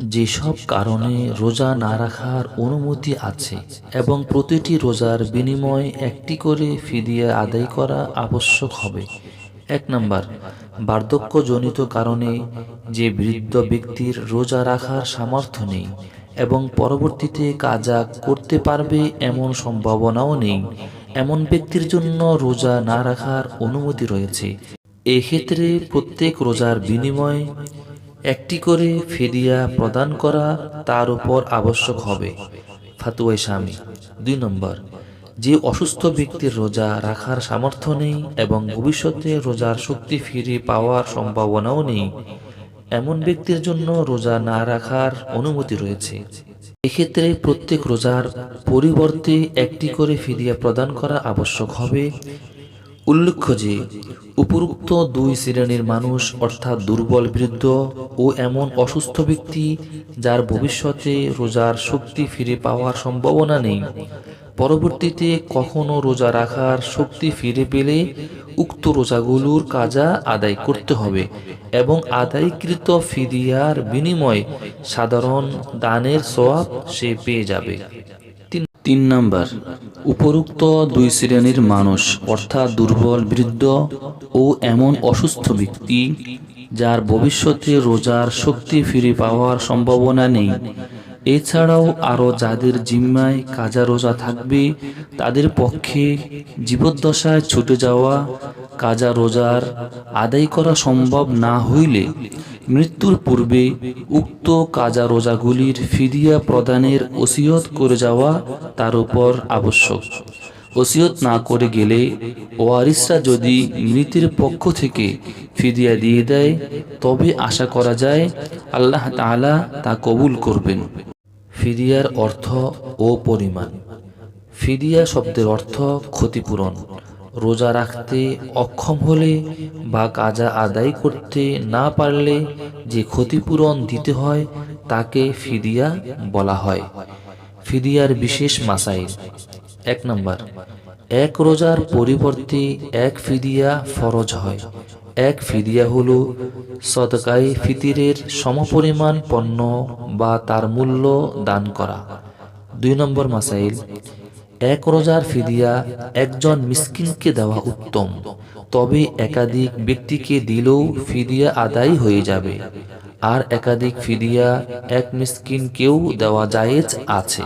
যেসব কারণে রোজা না রাখার অনুমতি আছে এবং প্রতিটি রোজার বিনিময়ে একটি করে ফিদিয়া আদায় করা আবশ্যক হবে। এক নম্বর, বার্ধক্যজনিত কারণে যে বৃদ্ধ ব্যক্তির রোজা রাখার সামর্থ্য নেই এবং পরবর্তীতে কাজা করতে পারবে এমন সম্ভাবনাও নেই, এমন ব্যক্তির জন্য রোজা না রাখার অনুমতি রয়েছে। এক্ষেত্রে প্রত্যেক রোজার বিনিময়ে একটি করে ফেদিয়া প্রদান করা তার উপর আবশ্যক হবে। ফাতুয়াই স্বামী, দুই নম্বর, যে অসুস্থ ব্যক্তির রোজা রাখার সামর্থ্য নেই এবং ভবিষ্যতে রোজার শক্তি ফিরে পাওয়ার সম্ভাবনাও নেই, এমন ব্যক্তির জন্য রোজা না রাখার অনুমতি রয়েছে। এক্ষেত্রে প্রত্যেক রোজার পরিবর্তে একটি করে ফিদিয়া প্রদান করা আবশ্যক হবে। উল্লেখ্য যে, উপরোক্ত দুই শ্রেণির মানুষ অর্থাৎ দুর্বল বৃদ্ধ ও এমন অসুস্থ ব্যক্তি যার ভবিষ্যতে রোজার শক্তি ফিরে পাওয়ার সম্ভাবনা নেই। পরবর্তীতে কখনো রোজা রাখার শক্তি ফিরে পেলে উক্ত রোজাগুলোর কাজা আদায় করতে হবে এবং আদায়কৃত ফিদিয়ার বিনিময়ে সাধারণ দানের সোয়াব সে পেয়ে যাবে। তিন নম্বর উপরোক্ত দুই শ্রেণির মানুষ, অর্থাৎ দুর্বল বৃদ্ধ ও এমন অসুস্থ ব্যক্তি, যার ভবিষ্যতে রোজার শক্তি ফিরে পাওয়ার সম্ভাবনা নেই। এছাড়াও আরও যাদের জিম্মায় কাজা রোজা থাকবে, তাদের পক্ষে জীবদ্দশায় ছুটে যাওয়া কাজা রোজার আদায় করা সম্ভব না হইলে মৃত্যুর পূর্বে উক্ত কাজা রোজাগুলির ফিদিয়া প্রদানের ওসিয়ত করে যাওয়া তার উপর আবশ্যক। ওসিয়ত না করে গেলে ওয়ারিসরা যদি মৃতের পক্ষ থেকে ফিদিয়া দিয়ে দেয়, তবে আশা করা যায় আল্লাহ তাআলা তা কবুল করবেন। ফিদিয়ার অর্থ ও পরিমাণ। ফিদিয়া শব্দের অর্থ ক্ষতিপূরণ। রোজা রাখতে অক্ষম হলে বা কাজা আদায় করতে না পারলে যে ক্ষতিপূরণ দিতে হয়, তাকে ফিদিয়া বলা হয়। ফিদিয়ার বিশেষ মাসাইল। এক নম্বর, এক রোজার পরিবর্তে এক ফিদিয়া ফরজ হয়। এক ফিদিয়া হল সদকাই ফিতিরের সমপরিমাণ পণ্য বা তার মূল্য দান করা। দুই নম্বর মাসাইল এক রোজার ফিদিয়া একজন মিসকিনকে দেওয়া উত্তম। তবে একাধিক ব্যক্তিকে দিলেও ফিদিয়া আদায় হয়ে যাবে। আর একাধিক ফিদিয়া এক মিসকিনকেও দেওয়া জায়েজ আছে।